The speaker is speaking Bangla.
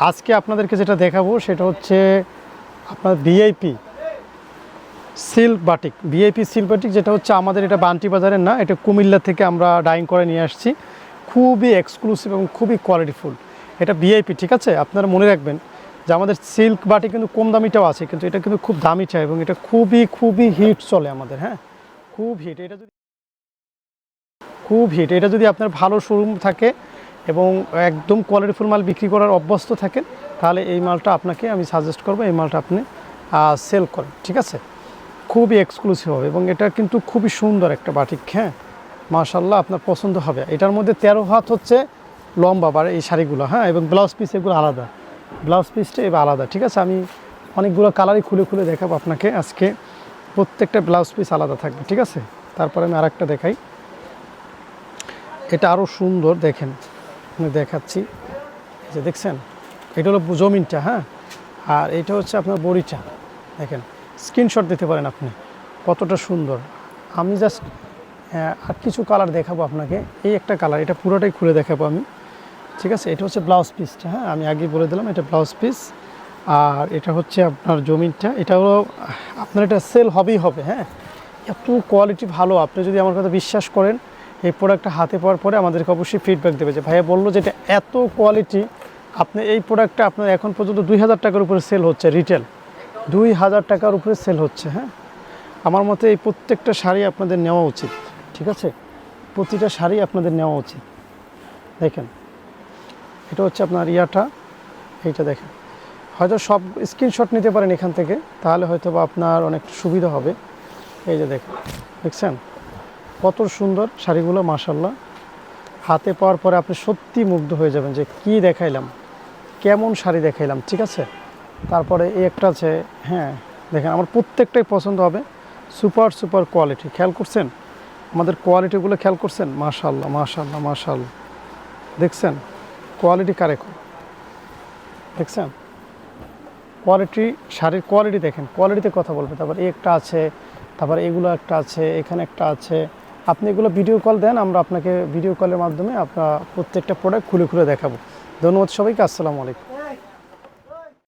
আজকে আপনাদেরকে যেটা দেখাবো সেটা হচ্ছে আপনার VIP silk batik VIP silk batik যেটা হচ্ছে আমাদের এটা বান্টি বাজারের না, এটা কুমিল্লা থেকে আমরা ডাইং করে নিয়ে আসছি। খুবই এক্সক্লুসিভ এবং খুবই কোয়ালিটিফুল এটা ভিআইপি ঠিক আছে? আপনারা মনে রাখবেন যে আমাদের সিল্ক বাটি কিন্তু কম দামিটাও আছে, কিন্তু এটা কিন্তু খুব দামিটা এবং এটা খুবই খুবই হিট চলে আমাদের হ্যাঁ? খুব হিট এটা যদি খুব হিট এটা যদি আপনার ভালো শোরুম থাকে এবং একদম কোয়ালিটিফুল মাল বিক্রি করার অভ্যস্ত থাকেন, তাহলে এই মালটা আপনাকে আমি সাজেস্ট করব এই মালটা আপনি সেল করেন, ঠিক আছে? খুবই এক্সক্লুসিভ হবে এবং এটা কিন্তু খুবই সুন্দর একটা বাটিক হ্যাঁ? মাশাল্লাহ আপনার পছন্দ হবে। এটার মধ্যে তেরো হাত হচ্ছে লম্বা বার এই শাড়িগুলো হ্যাঁ? এবং ব্লাউজ পিস এগুলো আলাদা। ব্লাউজ পিসটা এবার আলাদা, ঠিক আছে? আমি অনেকগুলো কালারই খুলে খুলে দেখাবো আপনাকে আজকে। প্রত্যেকটা ব্লাউজ পিস আলাদা থাকবে, ঠিক আছে? তারপরে আমি আরেকটা দেখাই। এটা আরও সুন্দর, দেখেন। আমি দেখাচ্ছি। যে দেখছেন? এটা হলো জমিনটা হ্যাঁ? আর এটা হচ্ছে আপনার বড়িটা। দেখেন স্ক্রিনশট দিতে পারেন আপনি। কতটা সুন্দর। আমি জাস্ট আর কিছু কালার দেখাবো আপনাকে। এই একটা কালার এটা পুরোটাই খুলে দেখাবো আমি। ঠিক আছে? এটা হচ্ছে ব্লাউজ পিসটা হ্যাঁ? আমি আগে বলে দিলাম, এটা ব্লাউজ পিস আর এটা হচ্ছে আপনার জমিনটা। এটা হলো, আপনার এটা সেল হবেই হবে হ্যাঁ? এত কোয়ালিটি ভালো। আপনি যদি আমার কথা বিশ্বাস করেন এই প্রোডাক্টটা হাতে পাওয়ার পরে আমাদেরকে অবশ্যই ফিডব্যাক দেবে যে ভাইয়া বলল যে এটা এত কোয়ালিটি আপনি এই প্রোডাক্টটা আপনার এখন পর্যন্ত দুই হাজার টাকার উপরে সেল হচ্ছে রিটেল দুই হাজার টাকার উপরে সেল হচ্ছে হ্যাঁ? আমার মতে এই প্রত্যেকটা শাড়ি আপনাদের নেওয়া উচিত, ঠিক আছে? প্রতিটা শাড়ি আপনাদের নেওয়া উচিত। দেখেন, এটা হচ্ছে আপনার ইয়াটা, এইটা দেখেন। হয়তো সব স্ক্রিনশট নিতে পারেন এখান থেকে, তাহলে হয়তো বা আপনার অনেক সুবিধা হবে। এই যে দেখেন, দেখছেন? কত সুন্দর শাড়িগুলো মাসাল্লাহ হাতে পাওয়ার পরে আপনি সত্যি মুগ্ধ হয়ে যাবেন যে কি দেখাইলাম, কেমন শাড়ি দেখাইলাম, ঠিক আছে? তারপরে এই একটা আছে হ্যাঁ দেখেন আমার প্রত্যেকটাই পছন্দ হবে, সুপার সুপার কোয়ালিটি, খেয়াল করছেন? আমাদের কোয়ালিটিগুলো খেয়াল করছেন? মাশাল্লাহ মাশাল্লাহ মাশাল্লাহ দেখছেন? কোয়ালিটি কারে কয়? দেখছেন? কোয়ালিটি, শাড়ির কোয়ালিটি দেখেন, কোয়ালিটিতে কথা বলবে। তারপর এই একটা আছে, তারপর এগুলো একটা আছে, এখানে একটা আছে। আপনি এগুলো ভিডিও কল দেন, আমরা আপনাকে ভিডিও কলের মাধ্যমে আপনার প্রত্যেকটা প্রোডাক্ট খুলে খুলে দেখাবো। ধন্যবাদ সবাইকে, আসসালামু আলাইকুম।